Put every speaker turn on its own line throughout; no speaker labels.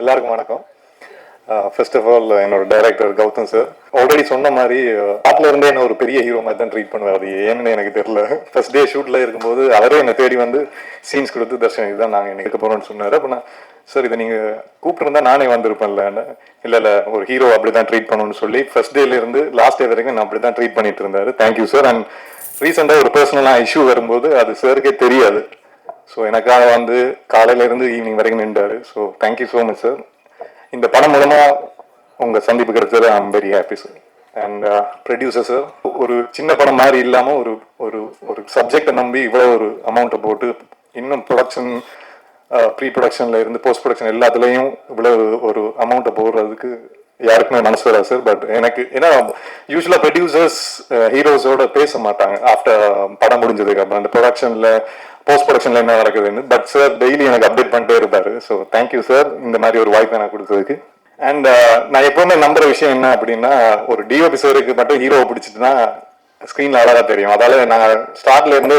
எல்லாருக்கும் வணக்கம். First of all என்னோட டைரக்டர் கௌதம் சார் ஆல்ரெடி சொன்ன மாதிரி ஆப்ல இருந்தே என்ன ஒரு பெரிய ஹீரோ மாதிரி தான் ட்ரீட் பண்ணுவார். அது ஏன்னு எனக்கு தெரியல. ஃபர்ஸ்ட் டே ஷூட்ல இருக்கும்போது அவரே என்னை தேடி வந்து சீன்ஸ் கொடுத்து தர்ஷன் இதுதான் நாங்கள் எனக்கு எடுக்க போறோம்னு சொன்னார். அப்போ நான் சார் இதை நீங்க கூப்பிட்டுருந்தா நானே வந்திருப்பேன்ல. இல்ல இல்ல ஒரு ஹீரோ அப்படிதான் ட்ரீட் பண்ணணும்னு சொல்லி ஃபர்ஸ்ட் டேல இருந்து லாஸ்ட் டே வரைக்கும் நான் அப்படிதான் ட்ரீட் பண்ணிட்டு இருந்தாரு. தேங்க்யூ சார் அண்ட் ரீசெண்டாக ஒரு பர்சனலாக இஷ்யூ வரும்போது அது சாருக்கே தெரியாது. ஸோ எனக்காக வந்து காலையிலேருந்து ஈவினிங் வரைக்கும் நின்றாரு. So thank you so much sir இந்த படம் மூலமாக உங்கள் சந்திப்பு கிடைச்சது I'm very happy sir and producer sir ஒரு சின்ன படம் மாதிரி இல்லாமல் ஒரு ஒரு ஒரு சப்ஜெக்டை நம்பி இவ்வளோ ஒரு அமௌண்ட்டை போட்டு இன்னும் ப்ரொடக்ஷன் ப்ரீ ப்ரொடக்ஷன்ல இருந்து போஸ்ட் ப்ரொடக்ஷன் எல்லாத்துலேயும் இவ்வளோ ஒரு அமௌண்ட்டை போடுறதுக்கு யாருக்குமே மனசு வராது சார் பட் எனக்கு ஏன்னா யூஸ்வலாக ப்ரொடியூசர்ஸ் ஹீரோஸோட பேச மாட்டாங்க. ஆஃப்டர் um, படம் முடிஞ்சதுக்கு அப்புறம் அந்த ப்ரொடக்ஷனில் போஸ்ட் ப்ரொடக்ஷன்ல என்ன நடக்குதுன்னு. பட் சார் டெய்லி எனக்கு அப்டேட் பண்ணிட்டே இருப்பாரு. ஸோ தேங்க்யூ சார் இந்த மாதிரி ஒரு வாய்ப்பு எனக்கு கொடுத்ததுக்கு. அண்ட் uh, நான் எப்பவுமே நம்புற விஷயம் என்ன அப்படின்னா ஒரு டிஓபி சாருக்கு மட்டும் ஹீரோவை பிடிச்சிட்டுனா ஸ்க்ரீன்ல அழகா தெரியும். அதால நான் ஸ்டார்ட்ல இருந்து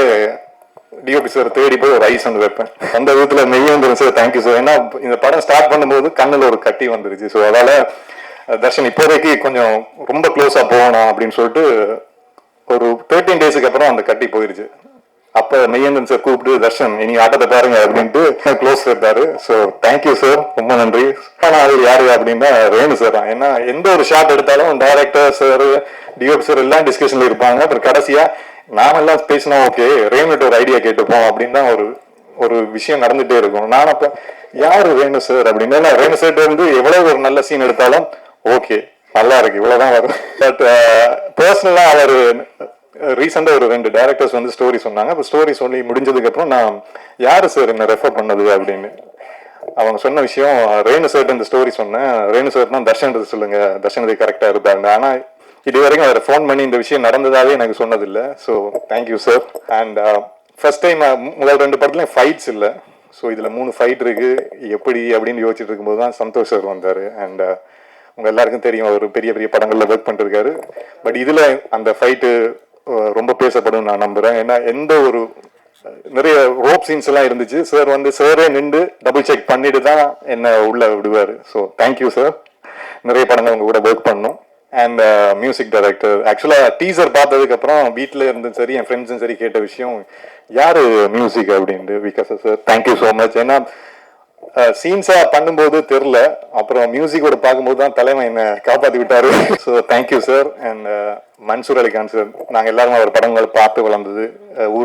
டிஓபி சார் தேடி போய் ஒரு ஐஸ் வந்து வைப்பேன். அந்த விதத்துல மெய்யந்திரன் சார் தேங்க்யூ சார் ஏன்னா இந்த படம் ஸ்டார்ட் பண்ணும்போது கண்ணுல ஒரு கட்டி வந்துருச்சு. ஸோ அதால தர்ஷன் இப்போதைக்கு கொஞ்சம் ரொம்ப க்ளோஸா போகணும் அப்படின்னு சொல்லிட்டு ஒரு தேர்ட்டீன் டேஸுக்கு அப்புறம் அந்த கட்டி போயிருச்சு. அப்ப மெய்யங்கன் சார் கூப்பிட்டு தர்ஷன் இனி ஆட்டத்தை பாருங்க அப்படின்ட்டு க்ளோஸ் இருந்தாரு. ஸோ தேங்க்யூ சார் ரொம்ப நன்றி. ஆனால் அவர் யாரு அப்படின்னா ரேணு சார் தான். ஏன்னா எந்த ஒரு ஷாட் எடுத்தாலும் டைரக்டர் சார் டிஓபி சார் எல்லாம் டிஸ்கஷன்ல இருப்பாங்க. அப்புறம் கடைசியா நாமெல்லாம் பேசினா ஓகே ரேணுட்டு ஒரு ஐடியா கேட்டுப்போம் அப்படின்னு தான் ஒரு ஒரு விஷயம் நடந்துட்டே இருக்கும். நான் அப்ப யாரு ரேணு சார் அப்படின்னா. ரேணு சார் இருந்து எவ்வளவு ஒரு நல்ல சீன் எடுத்தாலும் ஓகே நல்லா இருக்கு இவ்வளவுதான் வரும். பட் பர்சனலா அவர் ரீசெண்டாக ஒரு ரெண்டு டேரக்டர்ஸ் வந்து ஸ்டோரி சொன்னாங்க. அப்போ ஸ்டோரி சொல்லி முடிஞ்சதுக்கப்புறம் நான் யார் சார் என்ன ரெஃபர் பண்ணது? அப்படின்னு. அவங்க சொன்ன விஷயம் ரேணு சார் இந்த ஸ்டோரி சொன்னேன். ரேணு சார் தான் தர்ஷன் சொல்லுங்க. தர்ஷன் கரெக்டாக கரெக்டா இருந்தாங்க இது வரைக்கும் அவர் ஃபோன் பண்ணி இந்த விஷயம் நடந்ததாவே எனக்கு சொன்னதில்லை. So thank you sir and first time முதல் ரெண்டு படத்துலையும் ஃபைட்ஸ் இல்லை. ஸோ இதில் மூணு ஃபைட் இருக்கு. எப்படி அப்படின்னு யோசிச்சுட்டு இருக்கும்போது தான் சந்தோஷ் சார் வந்தார். அண்ட் uh, உங்கள் எல்லாருக்கும் தெரியும் அவர் பெரிய பெரிய படங்களில் ஒர்க் பண்ணிருக்காரு பட் இதில் அந்த ஃபைட்டு ரொம்ப பேசப்படும் நான் நம்புறேன். ஏன்னா எந்த ஒரு நிறைய ரோப் சீன்ஸ் எல்லாம் இருந்துச்சு. சார் வந்து சாரே நின்று டபுள் செக் பண்ணிட்டு தான் என்ன உள்ள விடுவாரு. ஸோ தேங்க்யூ சார் நிறைய படங்கள் உங்க கூட ஒர்க் பண்ணோம். And music director actually teaser பார்த்ததுக்கு அப்புறம் வீட்டில் இருந்தும் சரி என் ஃப்ரெண்ட்ஸும் சரி கேட்ட விஷயம் யார் மியூசிக் அப்படின்ட்டு Vikas sir thank you so much ஏன்னா சீன்ஸா பண்ணும்போது தெரில அப்புறம் மியூசிக்கோட பார்க்கும்போது தான் தலைமை என்ன காப்பாத்தி விட்டாரு. So thank you sir and Mansoor Ali Khan sir நாங்கள் எல்லாருமே அவர் படங்கள் பார்த்து வளர்ந்தது. ஊர்